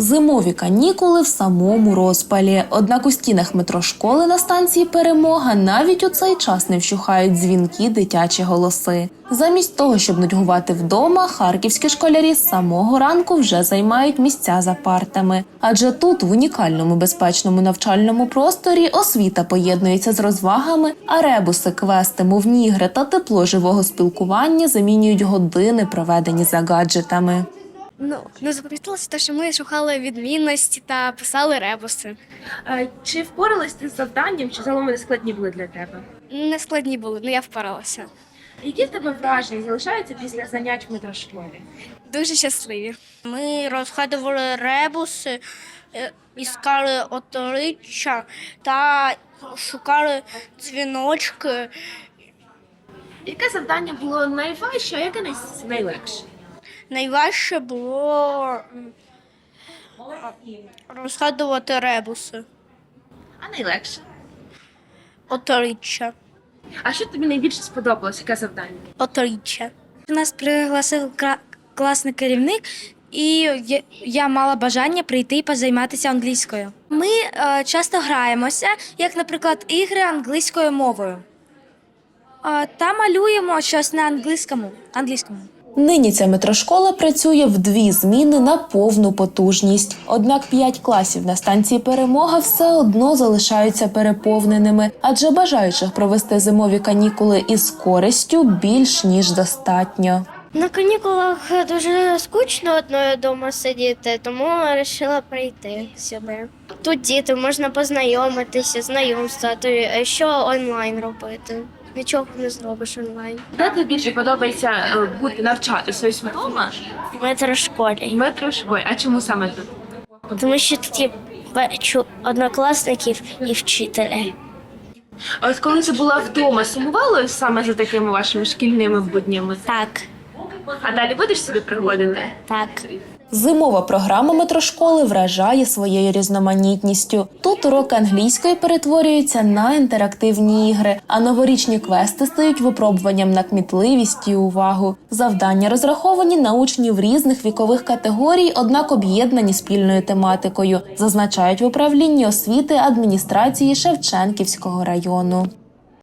Зимові канікули в самому розпалі. Однак у стінах метрошколи на станції Перемога навіть у цей час не вщухають дзвінки дитячі голоси. Замість того, щоб нудьгувати вдома, харківські школярі з самого ранку вже займають місця за партами. Адже тут, в унікальному безпечному навчальному просторі, освіта поєднується з розвагами, а ребуси, квести, мовні ігри та тепло живого спілкування замінюють години, проведені за гаджетами. Ну, не запам'яталося те, що ми шукали відмінності та писали ребуси. Е, Чи впоралась ти з завданням, чи загалом вони складні були для тебе? Не складні були, але я впоралася. Які в тебе враження залишаються після занять в метрошколі? Дуже щасливі. Ми розгадували ребуси, е, іскали оториччя та шукали дзвіночки. Яке завдання було найважче, а яке найлегше? Найважче було розгадувати ребуси, А найлегше? оториччя, А що тобі найбільше сподобалось? Яке завдання? оториччя. Нас пригласив кра- класний керівник, і я, я мала бажання прийти і позайматися англійською. Ми е, часто граємося, як, наприклад, ігри англійською мовою. Е, та малюємо щось на англійському. англійському. Нині ця метрошкола працює в дві зміни на повну потужність. Однак п'ять класів на станції Перемога все одно залишаються переповненими, адже бажаючих провести зимові канікули із користю більш ніж достатньо. На канікулах дуже скучно одною вдома сидіти, тому вирішила прийти сюди. Тут діти можна познайомитися, знайомства, що онлайн робити. Нічого не зробиш онлайн. Де тобі більше подобається е, бути навчатися ось вдома? В метрошколі. В метрошколі. А чому саме тут? Тому що тут є бачу однокласників і вчителя. А От коли ти була вдома, сумувала саме за такими вашими шкільними буднями? Так, А далі будеш собі приходити? так. Зимова програма метрошколи вражає своєю різноманітністю. Тут уроки англійської перетворюються на інтерактивні ігри, а новорічні квести стають випробуванням на кмітливість і увагу. Завдання розраховані на учнів різних вікових категорій, однак об'єднані спільною тематикою, зазначають в управлінні освіти адміністрації Шевченківського району.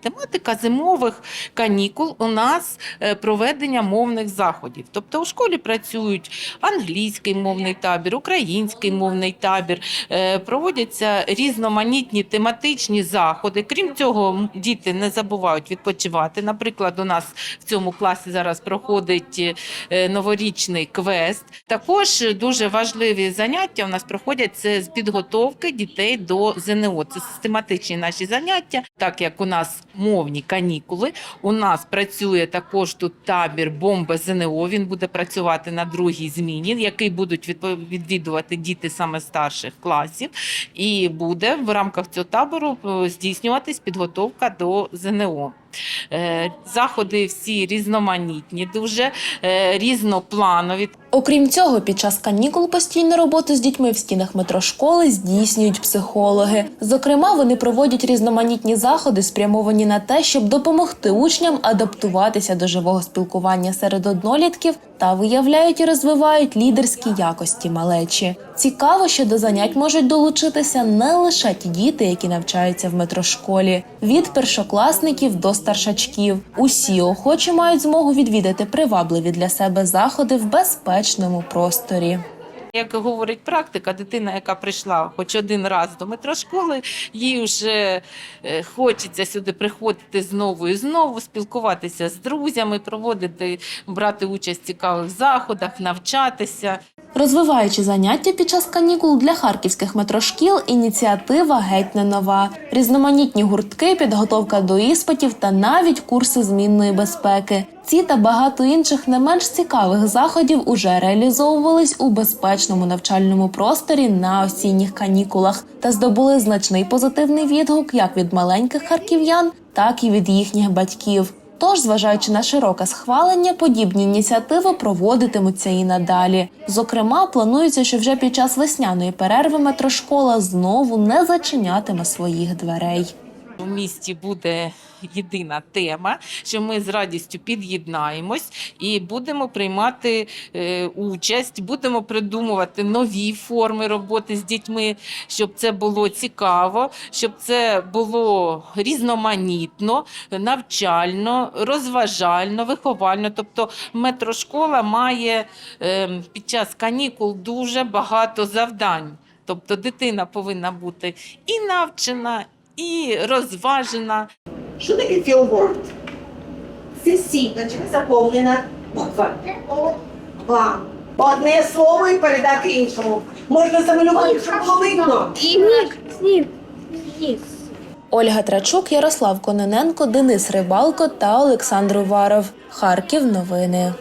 Тематика зимових канікул у нас е, проведення мовних заходів. Тобто у школі працюють англійський мовний табір, український мовний табір, е, проводяться різноманітні тематичні заходи. Крім цього, діти не забувають відпочивати. Наприклад, у нас в цьому класі зараз проходить е, новорічний квест. Також дуже важливі заняття у нас проходять це з підготовки дітей до ЗНО. Це систематичні наші заняття, так як у нас мовні канікули. У нас працює також тут табір бомба ЗНО. Він буде працювати на другій зміні, який будуть відвідувати діти саме старших класів. І буде в рамках цього табору е, здійснюватись підготовка до ЗНО. Е, Заходи всі різноманітні, дуже е, різнопланові. Окрім цього, під час канікул постійну роботу з дітьми в стінах метрошколи здійснюють психологи. Зокрема, вони проводять різноманітні заходи, спрямовані на те, щоб допомогти учням адаптуватися до живого спілкування серед однолітків та виявляють і розвивають лідерські якості малечі. Цікаво, що до занять можуть долучитися не лише ті діти, які навчаються в метрошколі, від першокласників до старшачків. Усі охочі мають змогу відвідати привабливі для себе заходи в безпечному просторі. Як говорить практика, дитина, яка прийшла хоч один раз до метрошколи, їй вже е, хочеться сюди приходити знову і знову, спілкуватися з друзями, проводити, брати участь в цікавих заходах, навчатися. Розвиваючи заняття під час канікул для харківських метрошкіл, ініціатива геть не нова. Різноманітні гуртки, підготовка до іспитів та навіть курси змінної безпеки. Ці та багато інших не менш цікавих заходів уже реалізовувались у безпечному навчальному просторі на осінніх канікулах та здобули значний позитивний відгук як від маленьких харків'ян, так і від їхніх батьків. Тож, зважаючи на широке схвалення, подібні ініціативи проводитимуться і надалі. Зокрема, планується, що вже під час весняної перерви метрошкола знову не зачинятиме своїх дверей. У місті буде єдина тема, що ми з радістю під'єднаємось і будемо приймати е, участь, будемо придумувати нові форми роботи з дітьми, щоб це було цікаво, щоб це було різноманітно, навчально, розважально, виховально. Тобто метрошкола має е, під час канікул дуже багато завдань. Тобто дитина повинна бути і навчена, і розважена. Що таке філворд? Це сіточка заповнена буква. Вам. Одне слово і передати іншому. Можна замалювати, щоб було видно. Ольга Трачук, Ярослав Кононенко, Денис Рибалко та Олександр Уваров. Харків. Новини.